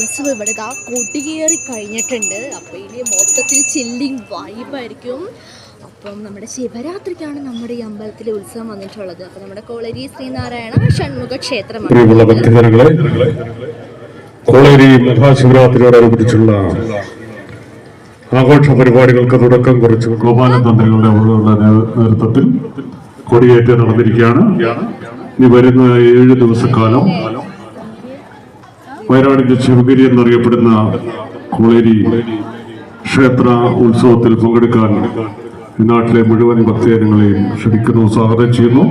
ഉത്സവം ഇവിടെ കൊടികേറി കഴിഞ്ഞിട്ടുണ്ട്. അപ്പോൾ ഇനി മൊത്തത്തിൽ ചില്ലിങ് വൈബായിരിക്കും അപ്പം നമ്മുടെ ശിവരാത്രിക്കാണ് നമ്മുടെ ഈ അമ്പലത്തിലെ ഉത്സവം വന്നിട്ടുള്ളത്. അപ്പം നമ്മുടെ കോളരി ശ്രീനാരായണ ഷൺമുഖ ക്ഷേത്രമാണ്. കോളേരി മഹാശിവരാത്രിയോടനുബന്ധിച്ചുള്ള ആഘോഷ പരിപാടികൾക്ക് തുടക്കം കുറിച്ച്. ഗോപാലതന്ത്രികളുടെ നേതൃത്വത്തിൽ കൊടിയേറ്റ് നടന്നിരിക്കുകയാണ്. ഇനി വരുന്ന ഏഴ് ദിവസക്കാലം വയനാടിന്റെ ശിവഗിരി എന്നറിയപ്പെടുന്ന കോളേരി ക്ഷേത്ര ഉത്സവത്തിൽ പങ്കെടുക്കാൻ നാട്ടിലെ മുഴുവൻ ഭക്തജനങ്ങളെയും ക്ഷണിക്കുന്നു സ്വാഗതം ചെയ്യുന്നു.